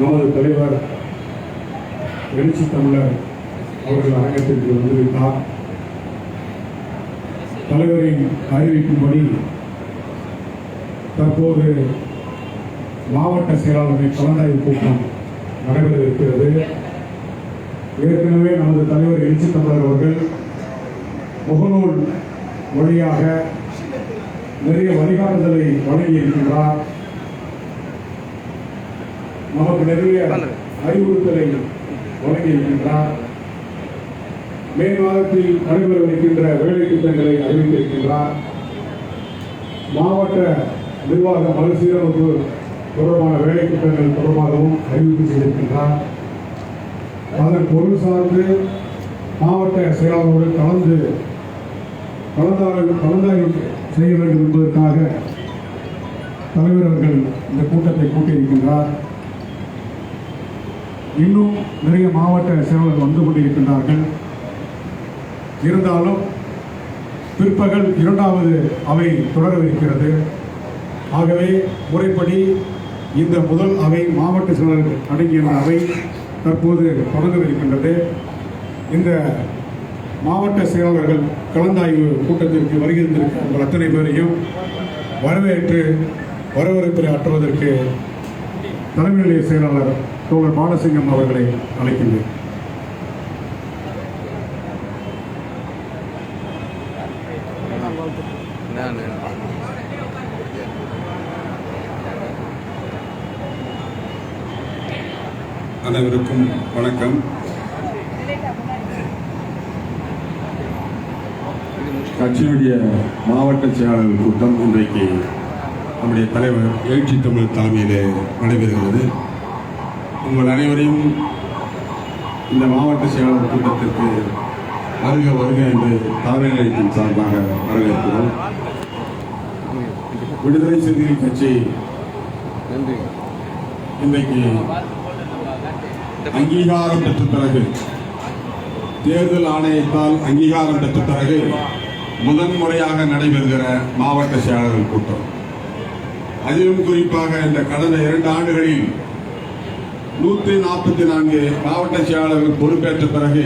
நமது தலைவர் எழுச்சி தமிழர் அவர்கள் அரங்கத்திற்கு வந்திருந்தார் தலைவரின் அறிவிக்கும்படி தற்போது மாவட்ட செயலாளரின் கலந்தாய்வு கூட்டம் நடைபெற இருக்கிறது ஏற்கனவே நமது தலைவர் எழுச்சி தமிழர் அவர்கள் முகநூல் வழியாக நிறைய வழிகாட்டுதலை வழங்கியிருக்கின்றார். நமக்கு நிறைய அறிவுறுத்தலை வழங்கி இருக்கின்றார் மே மாதத்தில் நடைபெறவிருக்கின்ற வேலை திட்டங்களை அறிவித்திருக்கின்றார். மாவட்ட நிர்வாக மறுசீரமைப்பு தொடர்பான வேலை திட்டங்கள் தொடர்பாகவும் அறிவிப்பு செய்திருக்கின்றார். அதன் பொருள் சார்ந்து மாவட்ட செயலாளரோடு கலந்து கலந்தாய்வு கலந்தாய்வு செய்ய வேண்டும் என்பதற்காக தலைவர் அவர்கள் இந்த கூட்டத்தை கூட்டியிருக்கின்றார். இன்னும் நிறைய மாவட்ட செயலாளர்கள் வந்து கொண்டிருக்கின்றார்கள். இருந்தாலும் பிற்பகல் இரண்டாவது அவை தொடரவிருக்கிறது. ஆகவே முறைப்படி இந்த முதல் அவை மாவட்ட செயலாளர்கள் அடங்கிய அவை தற்போது தொடங்கவிருக்கின்றது. இந்த மாவட்ட செயலாளர்கள் கலந்தாய்வு கூட்டத்திற்கு வருகின்றிருக்க அத்தனை பேரையும் வரவேற்று வரவேற்பை ஆற்றுவதற்கு தலைமை நிலைய செயலாளர் தோழர் பாலசிங்கம் அவர்களை அழைக்கின்றேன். அனைவருக்கும் வணக்கம். கட்சியினுடைய மாவட்ட செயலாளர் கூட்டம் இன்றைக்கு நம்முடைய தலைவர் எழுச்சி தமிழ் தலைமையிலே நடைபெறுகிறது. உங்கள் அனைவரையும் இந்த மாவட்ட செயலாளர் கூட்டத்திற்கு வருக வருக என்று தலைமை நிலையத்தின் சார்பாக வரவேற்கிறோம். விடுதலை சிறுத்தைகள் கட்சி இன்றைக்கு அங்கீகாரம் பெற்ற பிறகு தேர்தல் ஆணையத்தால் அங்கீகாரம் பெற்ற பிறகு முதன்முறையாக நடைபெறுகிற மாவட்ட செயலாளர்கள் கூட்டம். அதிலும் குறிப்பாக இந்த கடந்த இரண்டு ஆண்டுகளில் நூற்றி நாற்பத்தி நான்கு மாவட்ட செயலாளர்கள் பொறுப்பேற்ற பிறகு